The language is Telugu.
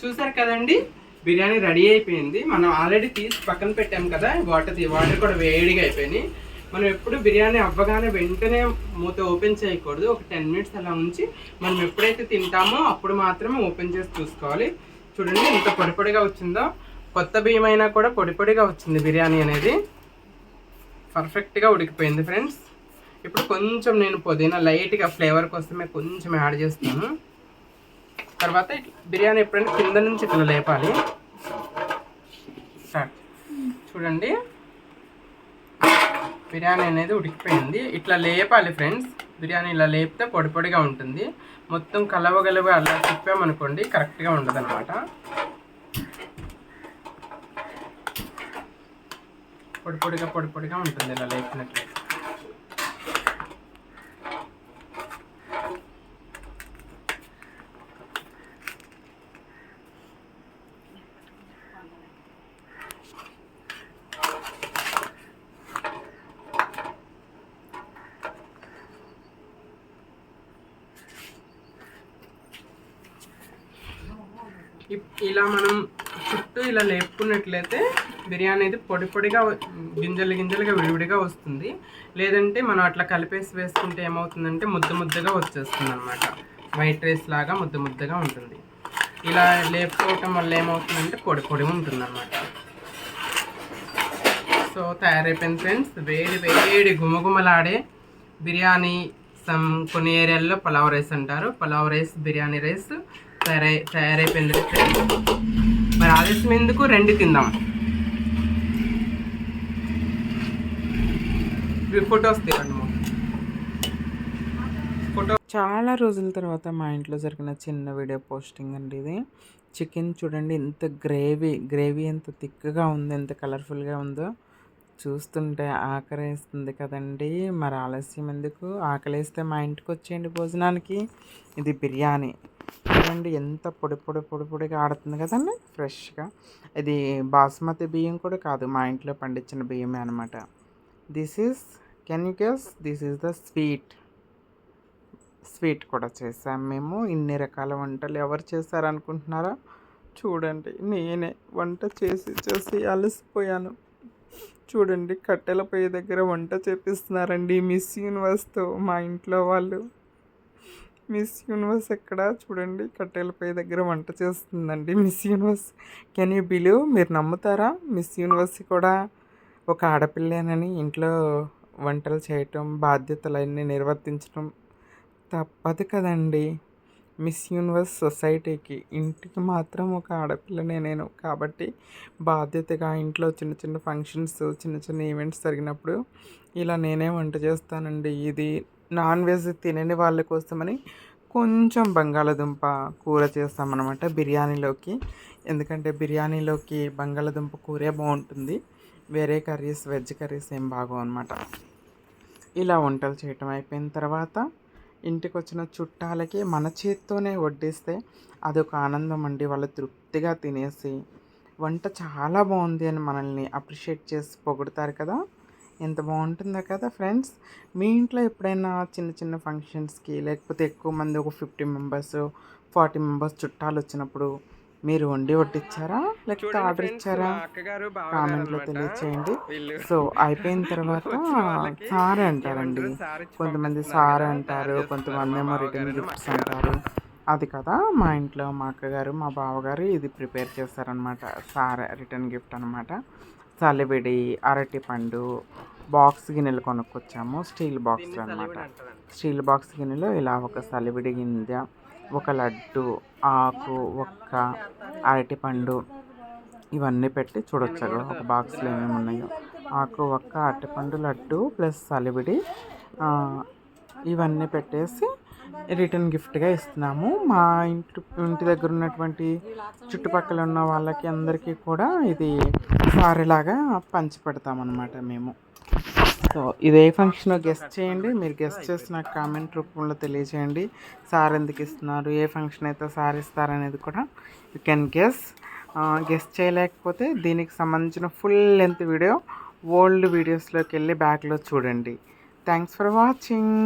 చూసారు కదండి? బిర్యానీ రెడీ అయిపోయింది. మనం ఆల్రెడీ తీసి పక్కన పెట్టాం కదా వాటర్ వాటర్ కూడా వేడిగా అయిపోయినాయి. మనం ఎప్పుడు బిర్యానీ అవ్వగానే వెంటనే మూత ఓపెన్ చేయకూడదు. ఒక టెన్ మినిట్స్ అలా ఉంచి మనం ఎప్పుడైతే తింటామో అప్పుడు మాత్రమే ఓపెన్ చేసి చూసుకోవాలి. చూడండి ఎంత పొడిపొడిగా వచ్చిందో. కొత్త బియ్యం అయినా కూడా పొడిపొడిగా వచ్చింది బిర్యానీ అనేది. పర్ఫెక్ట్గా ఉడికిపోయింది ఫ్రెండ్స్. ఇప్పుడు కొంచెం నేను పుదీనా లైట్గా ఫ్లేవర్ కోసమే కొంచెం యాడ్ చేస్తాను. తర్వాత బిర్యానీ ఎప్పుడైనా కింద నుంచి ఇట్లా లేపాలి. స్టార్ట్. చూడండి. బిర్యానీ అనేది ఉడికిపోయింది. ఇట్లా లేపాలి ఫ్రెండ్స్. బిర్యానీ ఇలా లేపితే పొడి పొడిగా ఉంటుంది. మొత్తం కలవగలవ అలా తిప్పామనుకోండి కరెక్ట్గా ఉండదు అనమాట పొడి పొడిగా పొడి పొడిగా ఉంటుంది ఇలా లేపినట్లయితే. ఇలా మనం చుట్టూ ఇలా లేపుకున్నట్లయితే బిర్యానీ అయితే పొడి పొడిగా గింజలు గింజలుగా విడివిడిగా వస్తుంది. లేదంటే మనం అట్లా కలిపేసి వేసుకుంటే ఏమవుతుందంటే ముద్ద ముద్దగా వచ్చేస్తుంది అనమాట వైట్ రైస్ లాగా ముద్ద ముద్దగా ఉంటుంది. ఇలా లేపుకోవటం వల్ల ఏమవుతుందంటే పొడి పొడి ఉంటుంది అనమాట సో తయారైపోయింది ఫ్రెండ్స్. వేడి వేడి గుమగుమలాడే బిర్యానీ సమ్ కొన్ని ఏరియాల్లో పలావ్ రైస్ అంటారు. పలావ్ రైస్ బిర్యానీ రైస్ తయారై తయారైపోయింది మరి ఆలస్యం ఎందుకు? రెండు తిందాం. ఇవి ఫొటోస్ తీయండి ఫోటో చాలా రోజుల తర్వాత మా ఇంట్లో జరిగిన చిన్న వీడియో పోస్టింగ్ అండి ఇది. చికెన్ చూడండి ఎంత గ్రేవీ గ్రేవీ ఎంత థిక్గా ఉంది ఎంత కలర్ఫుల్గా ఉందో. చూస్తుంటే ఆకలేస్తుంది కదండి. మరి ఆలస్యం ఎందుకు? ఆకలేస్తే మా ఇంటికి వచ్చేయండి భోజనానికి. ఇది బిర్యానీ. చూడండి ఎంత పొడి పొడి పొడి పొడిగా ఆడుతుంది కదండి ఫ్రెష్గా. ఇది బాస్మతి బియ్యం కూడా కాదు మా ఇంట్లో పండించిన బియ్యమే అనమాట this is can you guess this is the sweet sweet కూడా చేసాం మేము. ఇన్ని రకాల వంటలు ఎవరు చేశారనుకుంటున్నారా? చూడండి నేనే వంట చేసి చేసి అలసిపోయాను. చూడండి కట్టెల పొయ్యి దగ్గర వంట చేపిస్తున్నారండి మిస్ యూనివర్స్తో మా ఇంట్లో వాళ్ళు. మిస్ యూనివర్స్ ఎక్కడ? చూడండి కట్టెలపై దగ్గర వంట చేస్తుందండి Miss Universe. Can you believe మీరు నమ్ముతారా? మిస్ యూనివర్స్ కూడా ఒక ఆడపిల్లేనని ఇంట్లో వంటలు చేయటం బాధ్యతలన్నీ నిర్వర్తించడం తప్పదు కదండి. మిస్ యూనివర్స్ సొసైటీకి ఇంటికి మాత్రం ఒక ఆడపిల్లనే నేను. కాబట్టి బాధ్యతగా ఇంట్లో చిన్న చిన్న ఫంక్షన్స్ చిన్న చిన్న ఈవెంట్స్ జరిగినప్పుడు ఇలా నేనే వంట చేస్తానండి. ఇది నాన్ వెజ్ తినని వాళ్ళ కోసమని కొంచెం బంగాళదుంప కూర చేస్తామన్నమాట బిర్యానీలోకి. ఎందుకంటే బిర్యానీలోకి బంగాళదుంప కూరే బాగుంటుంది. వేరే కర్రీస్ వెజ్ కర్రీస్ ఏం బాగోవు అనమాట ఇలా వంటలు చేయటం అయిపోయిన తర్వాత ఇంటికి వచ్చిన చుట్టాలకి మన చేత్తోనే వడ్డిస్తే అదొక ఆనందం అండి. వాళ్ళు తృప్తిగా తినేసి వంట చాలా బాగుంది అని మనల్ని అప్రిషియేట్ చేసి పొగుడతారు కదా. ఎంత బాగుంటుందో కదా ఫ్రెండ్స్. మీ ఇంట్లో ఎప్పుడైనా చిన్న చిన్న ఫంక్షన్స్కి లేకపోతే ఎక్కువ మంది ఒక ఫిఫ్టీ మెంబర్స్ ఫార్టీ మెంబర్స్ చుట్టాలు వచ్చినప్పుడు మీరు వండి వడ్డిచ్చారా? లేకపోతే ఆర్డర్ ఇచ్చారా? కామెంట్లో. తెలియచేయండి. సో అయిపోయిన తర్వాత సార్ అంటారండి. కొంతమంది సార్ అంటారు కొంతమంది ఏమో. రిటర్న్ గిఫ్ట్స్ అంటారు. అది కదా మా ఇంట్లో మా అక్కగారు మా బావగారు ఇది ప్రిపేర్ చేస్తారనమాట సార్ రిటర్న్ గిఫ్ట్ అనమాట చలివిడి అరటి పండు బాక్స్ గిన్నెలు కొనుక్కొచ్చాము. స్టీల్ బాక్స్ అనమాట స్టీల్ బాక్స్ గిన్నెలో ఇలా ఒక సలివిడి గింజ ఒక లడ్డు ఆకు ఒక్క అరటిపండు ఇవన్నీ పెట్టి చూడొచ్చు అక్కడ ఒక బాక్స్లో ఏమేమి ఉన్నాయో. ఆకు ఒక్క అరటిపండు లడ్డు ప్లస్ సలివిడి ఇవన్నీ పెట్టేసి రిటర్న్ గిఫ్ట్గా ఇస్తున్నాము. మా ఇంటి ఇంటి దగ్గర ఉన్నటువంటి చుట్టుపక్కల ఉన్న వాళ్ళకి అందరికీ కూడా ఇది సారీలాగా పంచి పెడతామన్నమాట మేము. సో ఇది ఏ ఫంక్షన్ గెస్ట్ చేయండి. మీరు గెస్ట్ చేసి నాకు కామెంట్ రూపంలో తెలియజేయండి. సార్ ఎందుకు ఇస్తున్నారు? ఏ ఫంక్షన్ అయితే సార్ ఇస్తారనేది కూడా యూ కెన్ గెస్. గెస్ట్ చేయలేకపోతే దీనికి సంబంధించిన ఫుల్ లెంత్ వీడియో ఓల్డ్ వీడియోస్లోకి వెళ్ళి బ్యాక్లో చూడండి. Thanks for watching.